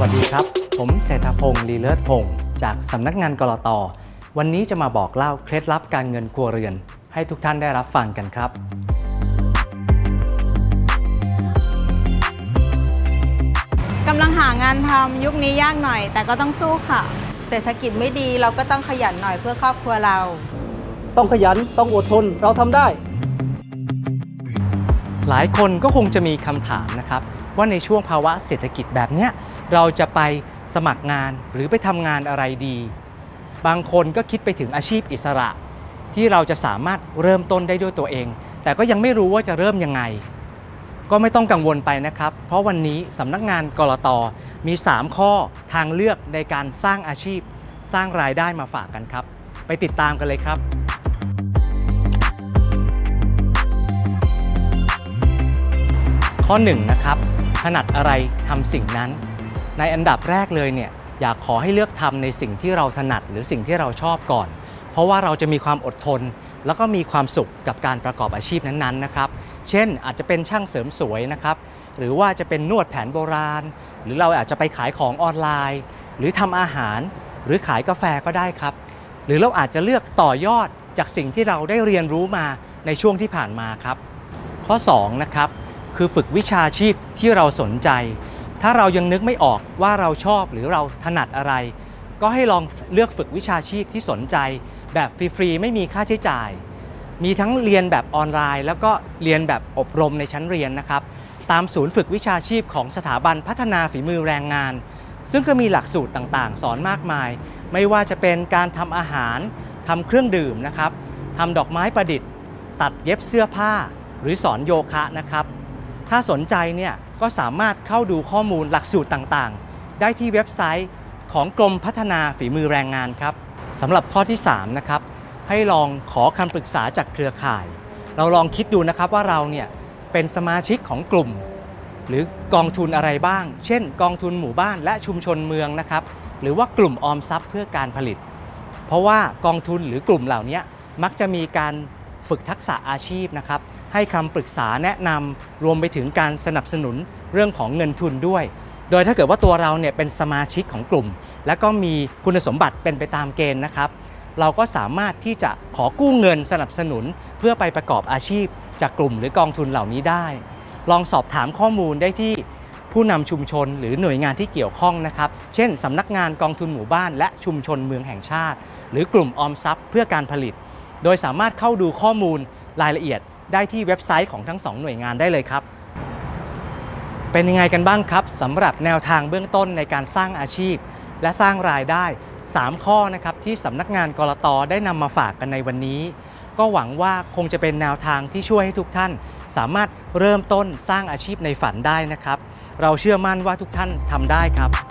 พงศ์ลีเลิศพงศ์จากสำนักงานกรตวันนี้จะมาบอกเล่าเคล็ดลับการเงินครัวเรือน ให้ทุกท่านได้รับฟังกันครับ กำลังหางานทำยุคนี้ยากหน่อย แต่ก็ต้องสู้ค่ะ เศรษฐกิจไม่ดีเราก็ต้องขยันหน่อยเพื่อครอบครัวเรา ต้องขยันต้องอดทนเราทำได้ หลายคนก็คงจะมีคำถามนะครับ ว่าในช่วงภาวะเศรษฐกิจแบบเนี้ย เราจะไปสมัครงานหรือไปทำงานอะไรดี บางคนก็คิดไปถึงอาชีพอิสระ ที่เราจะสามารถเริ่มต้นได้ด้วยตัวเอง แต่ก็ยังไม่รู้ว่าจะเริ่มยังไง ก็ไม่ต้องกังวลไปนะครับ เพราะวันนี้สำนักงานกรตมี 3 ข้อทางเลือกในการสร้างอาชีพ สร้างรายได้มาฝากกันครับ ไปติดตามกันเลยครับข้อ1นงนะครับถนัดอะไรทำสิ่งนั้น ในอันดับแรกเลยเนี่ยอยากขอให้เลือกทำในสิ่งที่เราถนัดหรือสิ่งที่เราชอบก่อน เพราะว่าเราจะมีความอดทน แล้วก็มีความสุขกับการประกอบอาชีพนั้นๆนะครับ เช่นอาจจะเป็นช่างเสริมสวยนะครับ หรือว่าจะเป็นนวดแผนโบราณ หรือเราอาจจะไปขายของออนไลน์ หรือทำอาหาร หรือขายกาแฟก็ได้ครับ หรือเราอาจจะเลือกต่อยอดจากสิ่งที่เราได้เรียนรู้มาในช่วงที่ผ่านมาครับ ข้อ2นะครับคือฝึกวิชาชีพที่เราสนใจ ถ้าเรายังนึกไม่ออกว่าเราชอบหรือเราถนัดอะไร ก็ให้ลองเลือกฝึกวิชาชีพที่สนใจ แบบฟรีๆไม่มีค่าใช้จ่าย มีทั้งเรียนแบบออนไลน์ แล้วก็เรียนแบบอบรมในชั้นเรียนนะครับ ตามศูนย์ฝึกวิชาชีพของสถาบันพัฒนาฝีมือแรงงาน ซึ่งก็มีหลักสูตรต่างๆ สอนมากมาย ไม่ว่าจะเป็นการทำอาหารทำเครื่องดื่มนะครับทำดอกไม้ประดิษฐ์ ตัดเย็บเสื้อผ้า หรือสอนโยคะนะครับ ถ้าสนใจเนี่ยก็สามารถเข้าดูข้อมูลหลักสูตรต่างๆ ได้ที่เว็บไซต์ของกรมพัฒนาฝีมือแรงงานครับสำหรับข้อที่ 3 นะครับ ให้ลองขอคำปรึกษาจากเครือข่าย เราลองคิดดูนะครับว่าเราเนี่ยเป็นสมาชิกของกลุ่ม หรือกองทุนอะไรบ้าง เช่น กองทุนหมู่บ้านและชุมชนเมืองนะครับ หรือว่ากลุ่มออมทรัพย์เพื่อการผลิต เพราะว่ากองทุนหรือกลุ่มเหล่านี้มักจะมีการฝึกทักษะอาชีพนะครับ ให้คำปรึกษาแนะนำรวมไปถึงการสนับสนุนเรื่องของเงินทุนด้วย โดยถ้าเกิดว่าตัวเราเนี่ยเป็นสมาชิกของกลุ่ม และก็มีคุณสมบัติเป็นไปตามเกณฑ์นะครับ เราก็สามารถที่จะขอกู้เงินสนับสนุน เพื่อไปประกอบอาชีพ จากกลุ่มหรือกองทุนเหล่านี้ได้ ลองสอบถามข้อมูลได้ที่ผู้นำชุมชนหรือหน่วยงานที่เกี่ยวข้องนะครับ เช่นสำนักงานกองทุนหมู่บ้านและชุมชนเมืองแห่งชาติ หรือกลุ่มออมทรัพย์เพื่อการผลิต โดยสามารถเข้าดูข้อมูลรายละเอียด ได้ที่เว็บไซต์ของทั้งสองหน่วยงานได้เลยครับ เป็นยังไงกันบ้างครับสำหรับแนวทางเบื้องต้นในการสร้างอาชีพ และสร้างรายได้ 3 ข้อนะครับที่สำนักงานกรตได้นำมาฝากกันในวันนี้ ก็หวังว่าคงจะเป็นแนวทางที่ช่วยให้ทุกท่าน สามารถเริ่มต้นสร้างอาชีพในฝันได้นะครับ เราเชื่อมั่นว่าทุกท่านทำได้ครับ